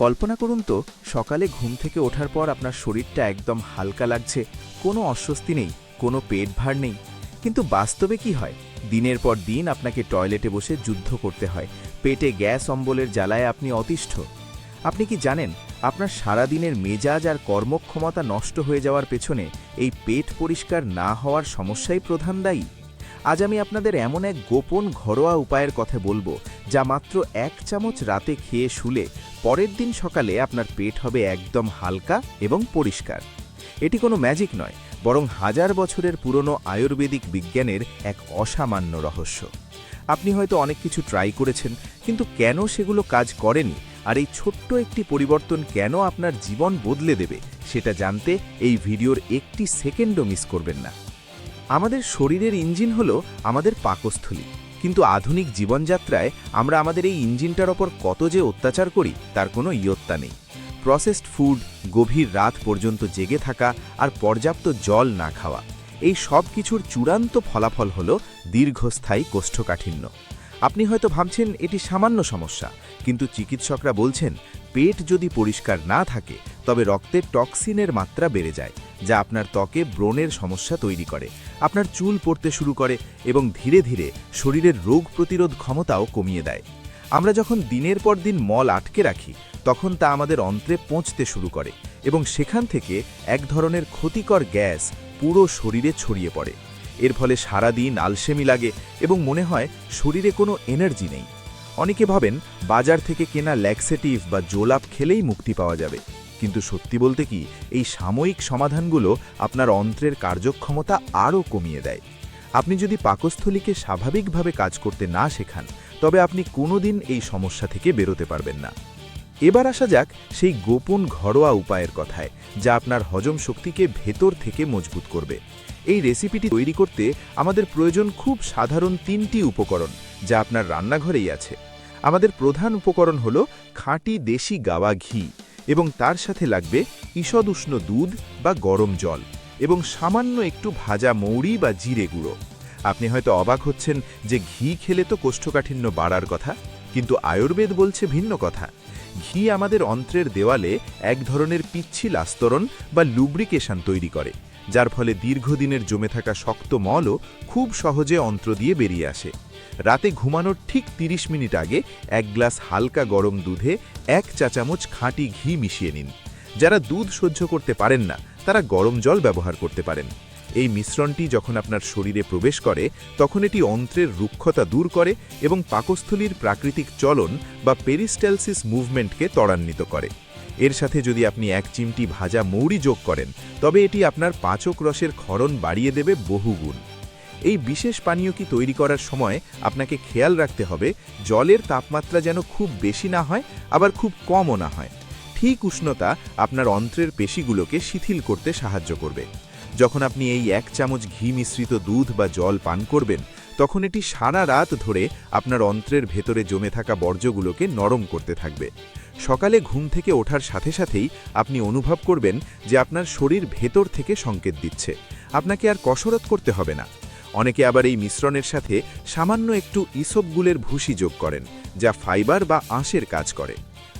কল্পনা করুন তো, সকালে ঘুম থেকে ওঠার পর আপনার শরীরটা একদম হালকা লাগছে, কোনো অস্বস্তি নেই, কোনো পেট ভার নেই। কিন্তু বাস্তবে কি হয়? দিনের পর দিন আপনাকে টয়লেটে বসে যুদ্ধ করতে হয়, পেটে গ্যাস অম্বলের জ্বালায় আপনি অতিষ্ঠ। আপনি কি জানেন, আপনার সারাদিনের মেজাজ আর কর্মক্ষমতা নষ্ট হয়ে যাওয়ার পেছনে এই পেট পরিষ্কার না হওয়ার সমস্যাই প্রধান দায়ী? আজ আমি আপনাদের এমন এক গোপন ঘরোয়া উপায়ের কথা বলব যা মাত্র এক চামচ রাতে খেয়ে শুলে পরের দিন সকালে আপনার পেট হবে একদম হালকা এবং পরিষ্কার। এটি কোনো ম্যাজিক নয়, বরং হাজার বছরের পুরনো আয়ুর্বেদিক বিজ্ঞানের এক অসামান্য রহস্য। আপনি হয়তো অনেক কিছু ট্রাই করেছেন, কিন্তু কেন সেগুলো কাজ করেনি? আর এই ছোট্ট একটি পরিবর্তন কেন আপনার জীবন বদলে দেবে, সেটা জানতে এই ভিডিওর একটি সেকেন্ডও মিস করবেন না। আমাদের শরীরের ইঞ্জিন হলো আমাদের পাকস্থলী। কিন্তু আধুনিক জীবনযাত্রায় আমরা আমাদের এই ইঞ্জিনটার ওপর কত যে অত্যাচার করি, তার কোনো ইয়ত্তা নেই। প্রসেসড ফুড গভীর রাত পর্যন্ত জেগে থাকা আর পর্যাপ্ত জল না খাওয়া, এই সব কিছুর চূড়ান্ত ফলাফল হল দীর্ঘস্থায়ী কোষ্ঠকাঠিন্য। আপনি হয়তো ভাবছেন এটি সামান্য সমস্যা, কিন্তু চিকিৎসকরা বলছেন, পেট যদি পরিষ্কার না থাকে, তবে রক্তে টক্সিনের মাত্রা বেড়ে যায়। যা আপনার ত্বকে ব্রণের সমস্যা তৈরি করে। আপনার চুল পড়তে শুরু করে এবং ধীরে ধীরে শরীরের রোগ প্রতিরোধ ক্ষমতাও কমিয়ে দেয়। আমরা যখন দিনের পর দিন মল আটকে রাখি, তখন তা আমাদের অন্ত্রে পৌঁছতে শুরু করে এবং সেখান থেকে এক ধরনের ক্ষতিকর গ্যাস পুরো শরীরে ছড়িয়ে পড়ে। এর ফলে সারাদিন আলসেমি লাগে এবং মনে হয় শরীরে কোনো এনার্জি নেই। অনেকে ভাবেন, বাজার থেকে কেনা ল্যাক্সেটিভ বা জোলাপ খেলেই মুক্তি পাওয়া যাবে। কিন্তু সত্যি বলতে কি, এই সাময়িক সমাধানগুলো আপনার অন্ত্রের কার্যক্ষমতা আরও কমিয়ে দেয়। আপনি যদি পাকস্থলীকে স্বাভাবিকভাবে কাজ করতে না শেখান, তবে আপনি কোনোদিন এই সমস্যা থেকে বেরোতে পারবেন না। এবার আসা যাক সেই গোপন ঘরোয়া উপায়ের কথায়, যা আপনার হজম শক্তিকে ভেতর থেকে মজবুত করবে। এই রেসিপিটি তৈরি করতে আমাদের প্রয়োজন খুব সাধারণ তিনটি উপকরণ, যা আপনার রান্নাঘরেই আছে। আমাদের প্রধান উপকরণ হল খাঁটি দেশি গাওয়া ঘি। এবং তার সাথে লাগবে ঈষদ উষ্ণ দুধ বা গরম জল এবং সামান্য একটু ভাজা মৌরি বা জিরে গুঁড়ো। আপনি হয়তো অবাক হচ্ছেন যে ঘি খেলে তো কোষ্ঠকাঠিন্য বাড়ার কথা, কিন্তু আয়ুর্বেদ বলছে ভিন্ন কথা। ঘি আমাদের অন্ত্রের দেওয়ালে এক ধরনের পিচ্ছিল আস্তরণ বা লুব্রিকেশন তৈরি করে, যার ফলে দীর্ঘদিনের জমে থাকা শক্ত মলও খুব সহজে অন্ত্র দিয়ে বেরিয়ে আসে। রাতে ঘুমানোর ঠিক ৩০ মিনিট আগে এক গ্লাস হালকা গরম দুধে এক চা চামচ খাঁটি ঘি মিশিয়ে নিন। যারা দুধ সহ্য করতে পারেন না, তারা গরম জল ব্যবহার করতে পারেন। এই মিশ্রণটি যখন আপনার শরীরে প্রবেশ করে, তখন এটি অন্ত্রের রুক্ষতা দূর করে এবং পাকস্থলীর প্রাকৃতিক চলন বা পেরিস্টালসিস মুভমেন্টকে ত্বরান্বিত করে। এর সাথে যদি আপনি এক চিমটি ভাজা মৌরি যোগ করেন, তবে এটি আপনার পাচক রসের ক্ষরণ বাড়িয়ে দেবে বহুগুণ। এই বিশেষ পানীয়টি তৈরি করার সময় আপনাকে খেয়াল রাখতে হবে, জলের তাপমাত্রা যেন খুব বেশি না হয়, আবার খুব কমও না হয়। ঠিক উষ্ণতা আপনার অন্ত্রের পেশিগুলোকে শিথিল করতে সাহায্য করবে। যখন আপনি এই এক চামচ ঘি মিশ্রিত দুধ বা জল পান করবেন, তখন এটি সারা রাত ধরে আপনার অন্ত্রের ভেতরে জমে থাকা বর্জ্যগুলোকে নরম করতে থাকবে। সকালে ঘুম থেকে ওঠার সাথে সাথেই আপনি অনুভব করবেন যে আপনার শরীর ভেতর থেকে সংকেত দিচ্ছে। আপনাকে আর কসরত করতে হবে না। অনেকে আবার এই মিশ্রণের সাথে সামান্য একটু ইসবগুলের ভুসি যোগ করেন, যা ফাইবার বা আঁশের কাজ করে।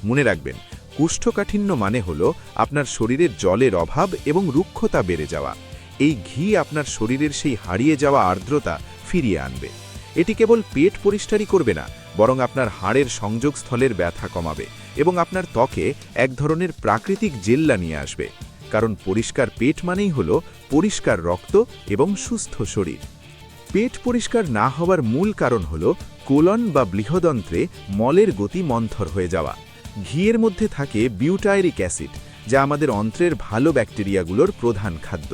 মনে রাখবেন, কুষ্ঠকাঠিন্য মানে হল আপনার শরীরের জলের অভাব এবং রুক্ষতা বেড়ে যাওয়া। এই ঘি আপনার শরীরের সেই হারিয়ে যাওয়া আর্দ্রতা ফিরিয়ে আনবে। এটি কেবল পেট পরিষ্কারই করবে না, বরং আপনার হাড়ের সংযোগস্থলের ব্যথা কমাবে এবং আপনার ত্বকে এক ধরনের প্রাকৃতিক জেল্লা নিয়ে আসবে। কারণ পরিষ্কার পেট মানেই হল পরিষ্কার রক্ত এবং সুস্থ শরীর। পেট পরিষ্কার না হওয়ার মূল কারণ হল কোলন বা বৃহদন্ত্রে মলের গতি মন্থর হয়ে যাওয়া। ঘিয়ের মধ্যে থাকে বিউটাইরিক অ্যাসিড, যা আমাদের অন্ত্রের ভালো ব্যাকটেরিয়াগুলোর প্রধান খাদ্য।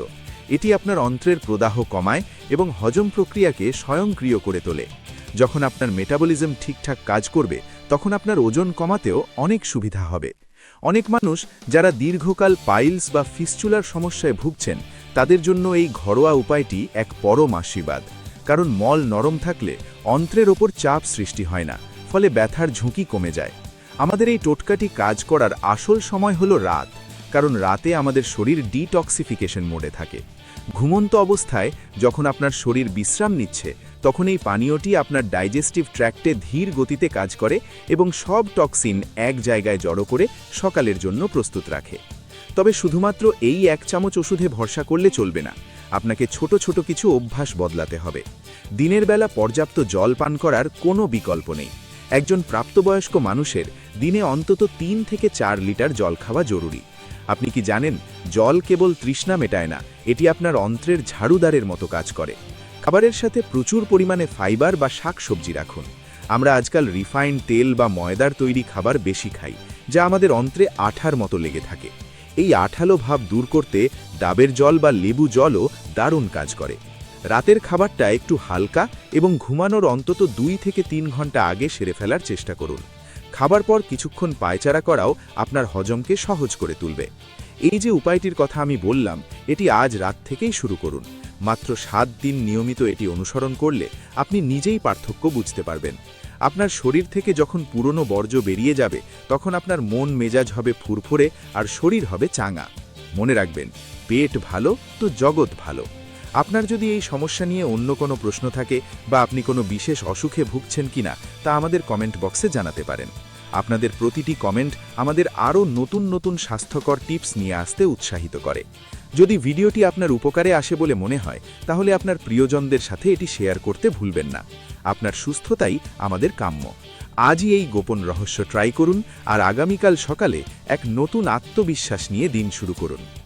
এটি আপনার অন্ত্রের প্রদাহ কমায় এবং হজম প্রক্রিয়াকে স্বয়ংক্রিয় করে তোলে। যখন আপনার মেটাবলিজম ঠিকঠাক কাজ করবে, তখন আপনার ওজন কমাতেও অনেক সুবিধা হবে। অনেক মানুষ যারা দীর্ঘকাল পাইলস বা ফিস্চুলার সমস্যায় ভুগছেন, তাদের জন্য এই ঘরোয়া উপায়টি এক পরম আশীর্বাদ। কারণ মল নরম থাকলে অন্ত্রের ওপর চাপ সৃষ্টি হয় না, ফলে ব্যথার ঝুঁকি কমে যায়। আমাদের এই টোটকাটি কাজ করার আসল সময় হলো রাত, কারণ রাতে আমাদের শরীর ডিটক্সিফিকেশন মোডে থাকে। ঘুমন্ত অবস্থায় যখন আপনার শরীর বিশ্রাম নিচ্ছে, তখন এই পানীয়টি আপনার ডাইজেস্টিভ ট্র্যাক্টে ধীর গতিতে কাজ করে এবং সব টক্সিন এক জায়গায় জড়ো করে সকালের জন্য প্রস্তুত রাখে। তবে শুধুমাত্র এই এক চামচ ওষুধে ভরসা করলে চলবে না। আপনাকে ছোট ছোট কিছু অভ্যাস বদলাতে হবে। দিনের বেলা পর্যাপ্ত জল পান করার কোনো বিকল্প নেই। একজন প্রাপ্তবয়স্ক মানুষের দিনে অন্তত তিন থেকে চার লিটার জল খাওয়া জরুরি। আপনি কি জানেন, জল কেবল তৃষ্ণা মেটায় না, এটি আপনার অন্ত্রের ঝাড়ুদারের মতো কাজ করে। খাবারের সাথে প্রচুর পরিমাণে ফাইবার বা শাকসবজি রাখুন। আমরা আজকাল রিফাইন্ড তেল বা ময়দার তৈরি খাবার বেশি খাই, যা আমাদের অন্ত্রে আঠার মতো লেগে থাকে। এই আঠালো ভাব দূর করতে ডাবের জল বা লেবু জলও দারুণ কাজ করে। রাতের খাবারটা একটু হালকা এবং ঘুমানোর অন্তত দুই থেকে তিন ঘণ্টা আগে সেরে ফেলার চেষ্টা করুন। খাবার পর কিছুক্ষণ পায়চারা করাও আপনার হজমকে সহজ করে তুলবে। এই যে উপায়টির কথা আমি বললাম, এটি আজ রাত থেকেই শুরু করুন। মাত্র সাত দিন নিয়মিত এটি অনুসরণ করলে আপনি নিজেই পার্থক্য বুঝতে পারবেন। আপনার শরীর থেকে যখন পুরনো বর্জ্য বেরিয়ে যাবে, তখন আপনার মন মেজাজ হবে ফুরফুরে আর শরীর হবে চাঙা। মনে রাখবেন পেট ভালো, তো জগৎ ভালো। আপনার যদি এই সমস্যা নিয়ে অন্য কোনো প্রশ্ন থাকে বা আপনি কোনো বিশেষ অসুখে ভুগছেন কিনা, তা আমাদের কমেন্ট বক্সে জানাতে পারেন। আপনাদের প্রতিটি কমেন্ট আমাদের আরও নতুন নতুন স্বাস্থ্যকর টিপস নিয়ে আসতে উৎসাহিত করে। যদি ভিডিওটি আপনার উপকারে আসে বলে মনে হয়, তাহলে আপনার প্রিয়জনদের সাথে এটি শেয়ার করতে ভুলবেন না। আপনার সুস্থতাই আমাদের কাম্য। আজই এই গোপন রহস্য ট্রাই করুন আর আগামীকাল সকালে এক নতুন আত্মবিশ্বাস নিয়ে দিন শুরু করুন।